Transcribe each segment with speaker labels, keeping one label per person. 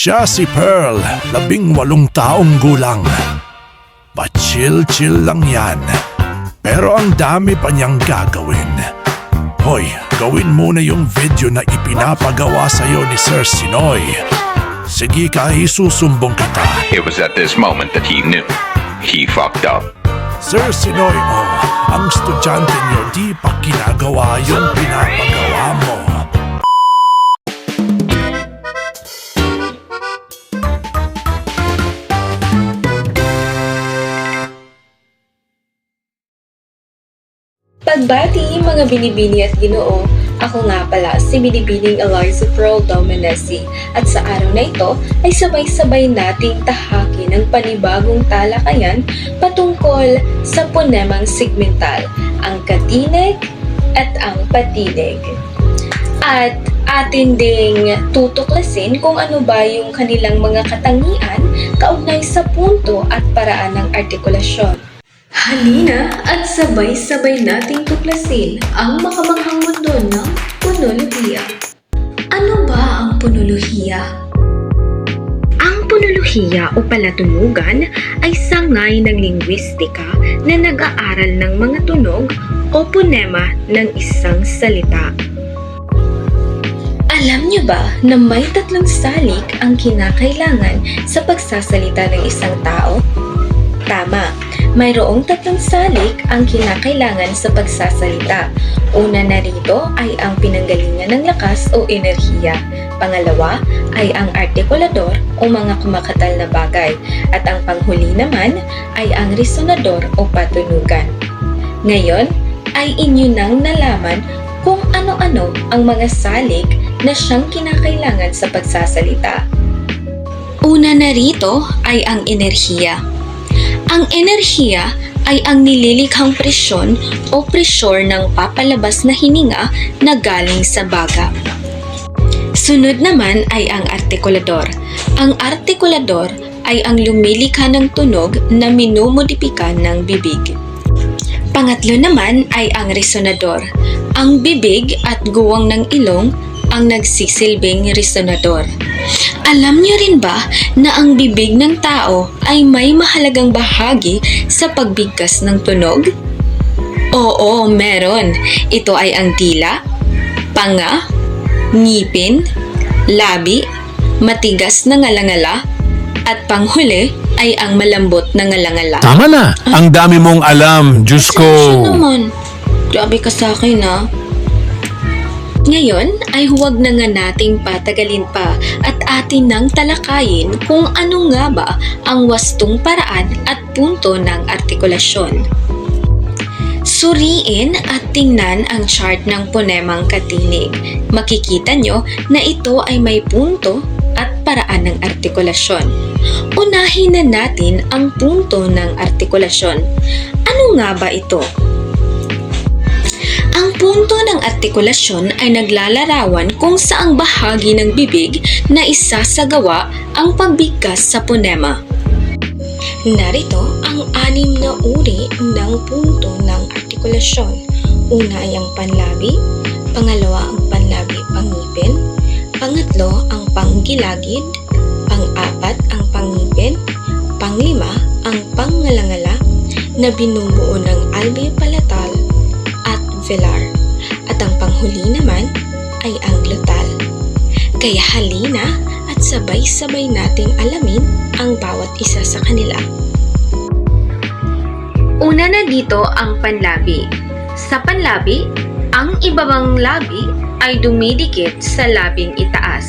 Speaker 1: Siya si Pearl, labing walong taong gulang. Pa-chill-chill lang yan. Pero ang dami pa niyang gagawin. Hoy, gawin muna yung video na ipinapagawa sa'yo ni Sir Sinoy. Sige ka, isusumbong kita.
Speaker 2: It was at this moment that he knew. He fucked up.
Speaker 1: Sir Sinoy, oh, ang estudyante niyo di pa ginagawa yung pinapagawa mo.
Speaker 3: Pagbati mga binibini at ginoo, ako nga pala si Binibining Eliza Pearl Domenesi at sa araw na ito ay sabay-sabay nating tahakin ang panibagong talakayan patungkol sa ponemang segmental, ang katinig at ang patinig. At atin ding tutuklasin kung ano ba yung kanilang mga katangian kaugnay sa punto at paraan ng artikulasyon. Halina at sabay-sabay nating tuklasin ang makamanghang mundo ng punolohiya. Ano ba ang punolohiya? Ang punolohiya o palatumugan ay sangay ng lingwistika na nag-aaral ng mga tunog o punema ng isang salita. Alam niyo ba na may tatlong salik ang kinakailangan sa pagsasalita ng isang tao? Tama, mayroong tatlong salik ang kinakailangan sa pagsasalita. Una na rito ay ang pinanggalingan ng lakas o enerhiya. Pangalawa ay ang artikulador o mga kumakatal na bagay. At ang panghuli naman ay ang resonador o patunugan. Ngayon ay inyo nang nalaman kung ano-ano ang mga salik na siyang kinakailangan sa pagsasalita. Una na rito ay ang enerhiya. Ang enerhiya ay ang nililikhang presyon o pressure ng papalabas na hininga na galing sa baga. Sunod naman ay ang artikulador. Ang artikulador ay ang lumilikha ng tunog na minumodipika ng bibig. Pangatlo naman ay ang resonador. Ang bibig at guwang ng ilong ang nagsisilbing resonador. Alam niyo rin ba na ang bibig ng tao ay may mahalagang bahagi sa pagbigkas ng tunog? Oo, meron. Ito ay ang dila, panga, ngipin, labi, matigas na ngalangala, at panghuli ay ang malambot na ngalangala.
Speaker 4: Tama na. Ang dami mong alam. Diyos ko.
Speaker 3: Siya naman. Grabe ka sa akin ah. Ngayon ay huwag na nga nating patagalin pa at atin nang talakayin kung ano nga ba ang wastong paraan at punto ng artikulasyon. Suriin at tingnan ang chart ng ponemang katinig. Makikita nyo na ito ay may punto at paraan ng artikulasyon. Unahin na natin ang punto ng artikulasyon. Ano nga ba ito? Ang punto ng artikulasyon ay naglalarawan kung saang bahagi ng bibig na isasagawa ang pagbigkas sa ponema. Narito ang anim na uri ng punto ng artikulasyon. Una ay ang panlabi, pangalawa ang panlabi pangipin, pangatlo ang panggilagid, pang-apat ang pangipin, panglima ang pangalangala na binubuo ng alveopalatal at velar. At ang panghuli naman ay ang glutal. Kaya halina at sabay-sabay nating alamin ang bawat isa sa kanila. Una na dito ang panlabi. Sa panlabi, ang ibabang labi ay dumidikit sa labing itaas.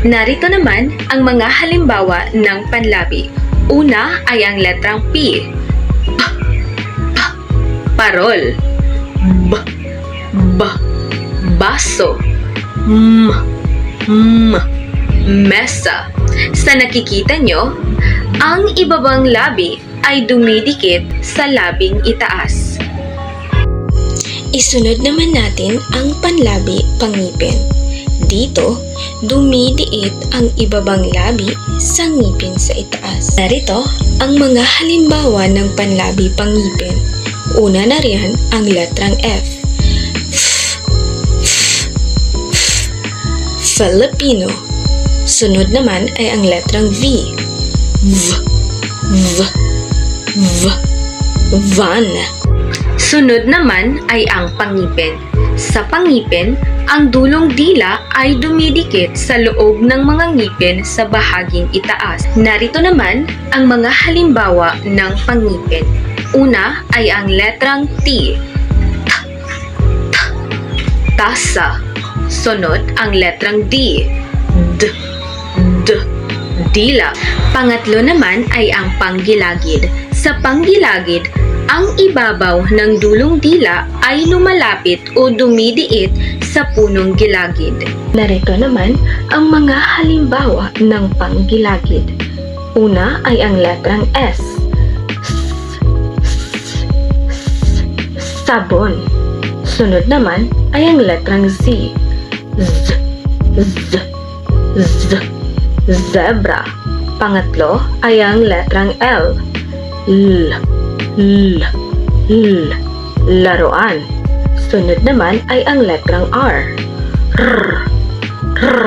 Speaker 3: Narito naman ang mga halimbawa ng panlabi. Una ay ang letrang P. Pa, pa, parol. B, b, baso. M, m, mesa. Sa nakikita nyo, ang ibabang labi ay dumidikit sa labing itaas. Isunod naman natin ang panlabi pangipin. Dito, dumidiit ang ibabang labi sa ngipin sa itaas. Narito ang mga halimbawa ng panlabi pangipin. Una na riyan ang letrang F. Filipino Sunod naman ay ang letrang V. V. V. V. Van. Sunod naman ay ang pangipin. Sa pangipin, ang dulong dila ay dumidikit sa loob ng mga ngipin sa bahaging itaas. Narito naman ang mga halimbawa ng pangipin. Una ay ang letrang T. Tasa. Sunod ang letrang D. D. D. Dila. Pangatlo naman ay ang panggilagid. Sa panggilagid, ang ibabaw ng dulong dila ay lumalapit o dumidiit sa punong gilagid. Narito naman ang mga halimbawa ng panggilagid. Una ay ang letrang S. Sabon. Sunod naman ay ang letrang Z. Z. Z. Z. Zebra. Pangatlo ay ang letrang L. L. L. L. Laruan. Sunod naman ay ang letrang R. R. R.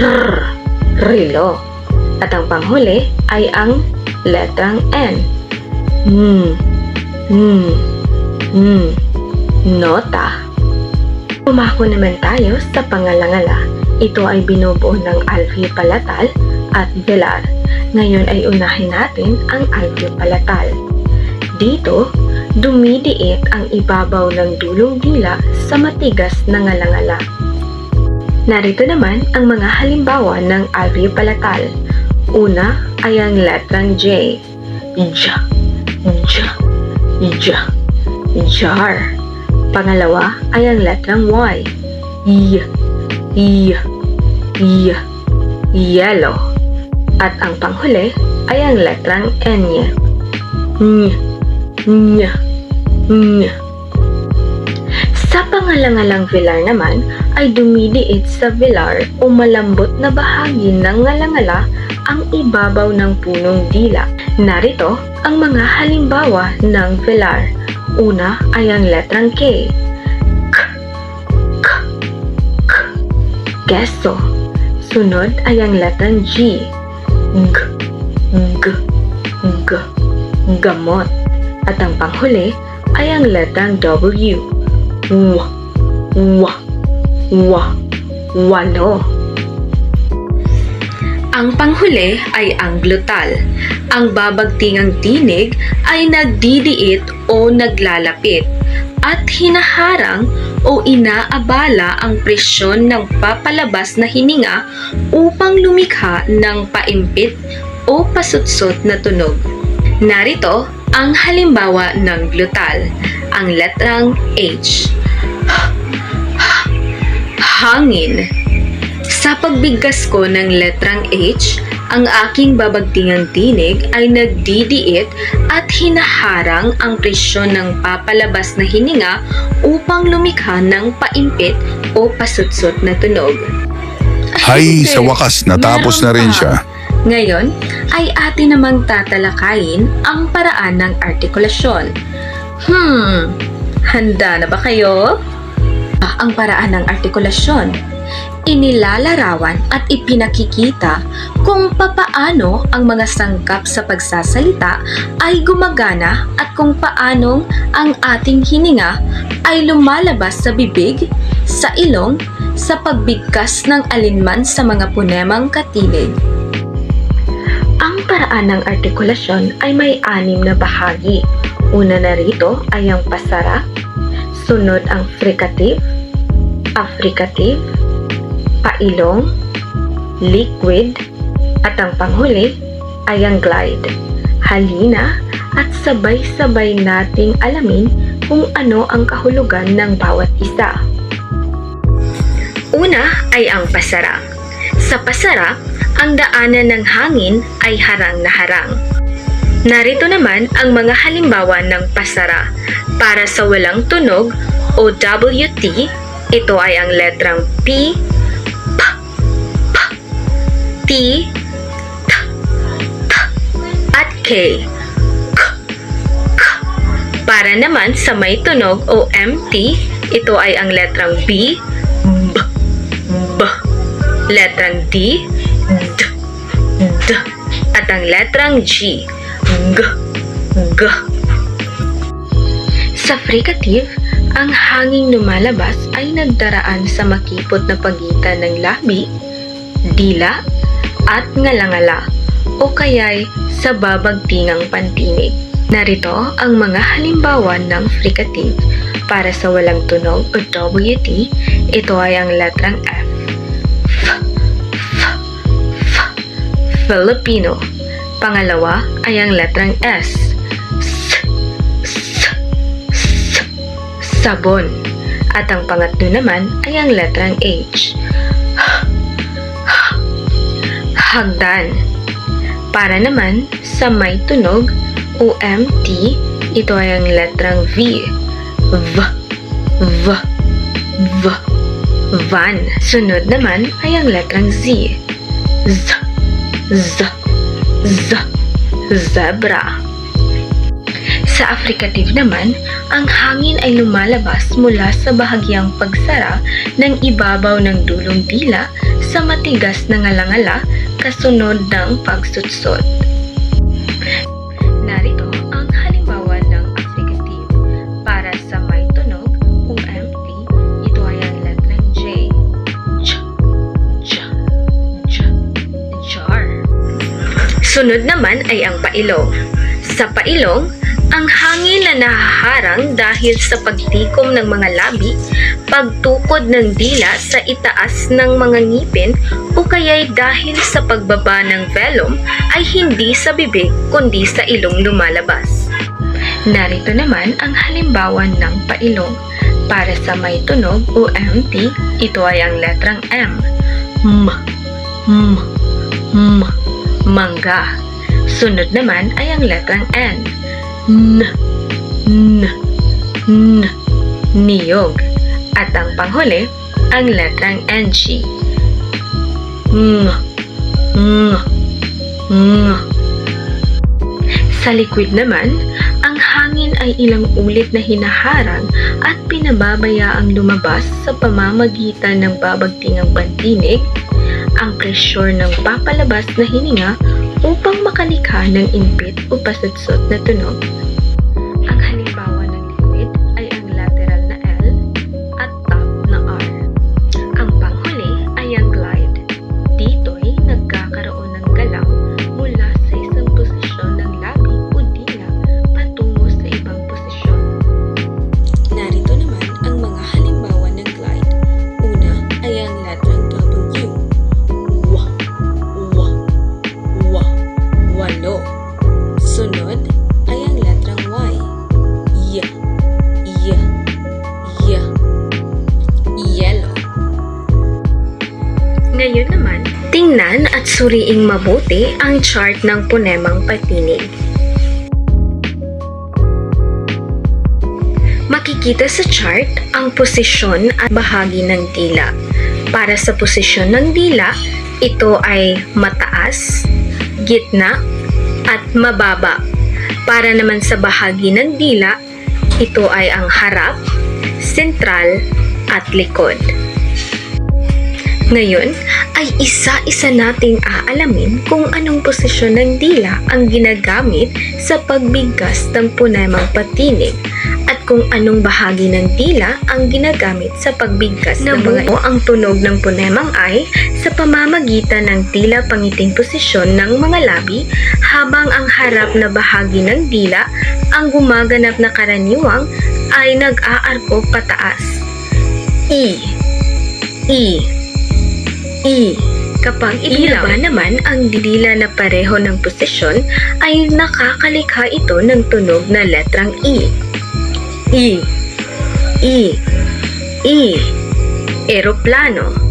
Speaker 3: R. Rilo. At ang panghuli ay ang letrang N. Hmm. Hmm. Hmm. Nota. Pumako naman tayo sa pangalangala. Ito ay binubuo ng alveopalatal at velar. Ngayon ay unahin natin ang alveopalatal. Dito, dumidiit ang ibabaw ng dulong dila sa matigas na ngalangala. Narito naman ang mga halimbawa ng alveopalatal. Una ay ang letrang J. J. J. J. Jar. Pangalawa ay ang letrang Y. Y. Y. Y. Yellow. At ang panghuli ay ang letrang N. Ny. Ny. Ny. Sa pangalangalang velar naman ay dumidiit sa velar o malambot na bahagi ng ngalangala ang ibabaw ng punong dila. Narito ang mga halimbawa ng velar. Una ay ang letrang K. K. K. K. Keso. Sunod ay ang letrang G. G. G. G. Gamot. At ang panghuli ay ang letrang W. W. W. W. Walo. Ang panghuli ay ang glutal. Ang babagtingang tinig ay nagdidiit o naglalapit at hinaharang o inaabala ang presyon ng papalabas na hininga upang lumikha ng paimpit o pasutsot na tunog. Narito ang halimbawa ng glutal, ang letrang H. Hangin. Sa pagbigkas ko ng letrang H, ang aking babagtingang tinig ay nagdidiit at hinaharang ang presyon ng papalabas na hininga upang lumikha ng paimpit o pasutsot na tunog.
Speaker 5: Hay, sa wakas, natapos na rin siya.
Speaker 3: Ngayon ay atin namang tatalakayin ang paraan ng artikulasyon. Hmm, handa na ba kayo? Ah, ang paraan ng artikulasyon. Inilalarawan at ipinakikita kung papaano ang mga sangkap sa pagsasalita ay gumagana at kung paanong ang ating hininga ay lumalabas sa bibig, sa ilong, sa pagbigkas ng alinman sa mga punemang katilig. Ang paraan ng artikulasyon ay may anim na bahagi. Una na rito ay ang pasara, sunod ang fricative, affricative, pailong, liquid, at ang panghuli ay ang glide. Halina at sabay-sabay nating alamin kung ano ang kahulugan ng bawat isa. Una ay ang pasara. Sa pasara, ang daanan ng hangin ay harang na harang. Narito naman ang mga halimbawa ng pasara. Para sa walang tunog o WT, ito ay ang letrang P, T, T, T, at K. K, K. Para naman sa may tunog o MT, ito ay ang letrang B, B, B, letrang D, D, D, at ang letrang G, G, G. Sa fricative, ang hanging lumalabas ay nagdaraan sa makipot na pagitan ng labi, dila, at ngalangala o kaya'y sa babagtingang pantinig. Narito ang mga halimbawa ng fricative. Para sa walang tunog o WT, ito ay ang letrang F. F, F, F, Filipino. Pangalawa ay ang letrang S. S, S, S, sabon. At ang pangatlo naman ay ang letrang H. Hagdan. Para naman sa may tunog o MT, ito ay ang letrang V. V. V. V. Van. Sunod naman ay ang letrang Z. Z. Z. Z. Zebra. Sa affricative naman, ang hangin ay lumalabas mula sa bahagyang pagsara ng ibabaw ng dulong dila sa matigas na ngalangala kasunod ng pagsutsot. Narito ang halimbawa ng affricative. Para sa may tunog o empty, ito ay ang letrang J. J. J. J. Jar. Sunod naman ay ang pailong. Sa pailong, ang nahaharang dahil sa pagtikom ng mga labi, pagtukod ng dila sa itaas ng mga ngipin o kaya'y dahil sa pagbaba ng velum ay hindi sa bibig kundi sa ilong lumalabas. Narito naman ang halimbawa ng pailong. Para sa may tunog o MT, ito ay ang letrang M. M. M. M. Mangga. Sunod naman ay ang letrang N. N. N. N. Niyog. At ang panghuli, ang letrang NG. Ng. Ng. Ng. Sa liquid naman, ang hangin ay ilang ulit na hinaharang at pinababayaang lumabas sa pamamagitan ng babagtingang bantinig, ang presyur ng papalabas na hininga upang makalikha ng impit o pasutsot na tunog. Ngayon naman, tingnan at suriing mabuti ang chart ng punemang patinig. Makikita sa chart ang posisyon at bahagi ng dila. Para sa posisyon ng dila, ito ay mataas, gitna, at mababa. Para naman sa bahagi ng dila, ito ay ang harap, sentral, at likod. Ngayon ay isa-isa nating aalamin kung anong posisyon ng dila ang ginagamit sa pagbigkas ng punemang patinig at kung anong bahagi ng dila ang ginagamit sa pagbigkas ng mga ito. Ang tunog ng punemang ay sa pamamagitan ng tila pangiting posisyon ng mga labi habang ang harap na bahagi ng dila ang gumaganap na karaniwang ay nag-aarko pataas. E E E. Kapag ibinaba naman ang dila na pareho ng posisyon, ay nakakalikha ito ng tunog na letrang E. E. E. E. Eroplano.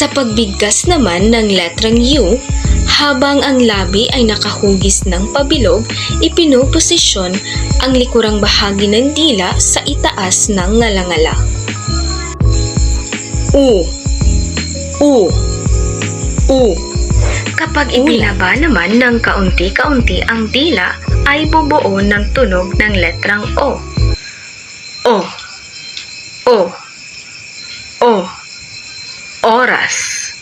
Speaker 3: Sa pagbigkas naman ng letrang U, habang ang labi ay nakahugis ng pabilog, ipinoposisyon ang likurang bahagi ng dila sa itaas ng ngalangala. U. U. Kapag ibinaba naman ng kaunti-kaunti ang dila, ay bubuo ng tunog ng letrang. O. O. O. Oras.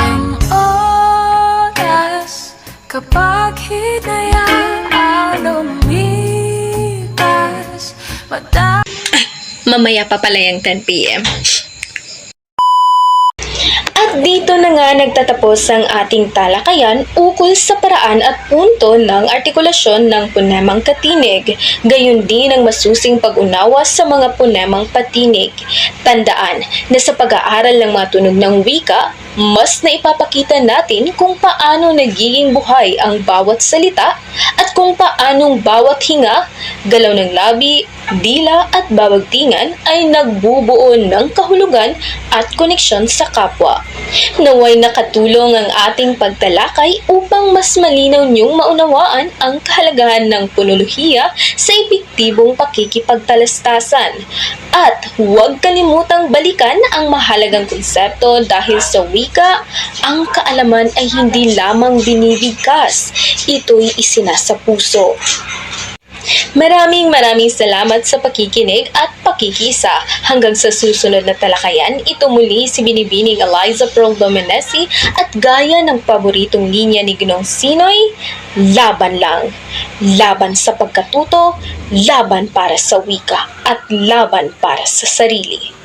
Speaker 6: Ang oras kapag hinayaan lumipas Madami
Speaker 3: Mamaya pa pala yung 10 p.m. Dito na nga nagtatapos ang ating talakayan ukol sa paraan at punto ng artikulasyon ng punemang katinig, gayon din ang masusing pag-unawa sa mga punemang patinig. Tandaan na sa pag-aaral ng mga tunog ng wika, mas na ipapakita natin kung paano nagiging buhay ang bawat salita at kung paanong bawat hinga, galaw ng labi, dila at bawagtingan ay nagbubuo ng kahulugan at koneksyon sa kapwa. Naway nakatulong ang ating pagtalakay upang mas malinaw niyong maunawaan ang kahalagahan ng punuluhiya sa epektibong pakikipagtalastasan. At huwag kalimutang balikan ang mahalagang konsepto dahil sa wika, ang kaalaman ay hindi lamang binibigkas, ito'y isinasa puso. Maraming maraming salamat sa pakikinig at pakikisa. Hanggang sa susunod na talakayan, ito muli si Binibining Eliza Pearl Domenesi at gaya ng paboritong linya ni Ginong Sinoy, laban lang. Laban sa pagkatuto, laban para sa wika, at laban para sa sarili.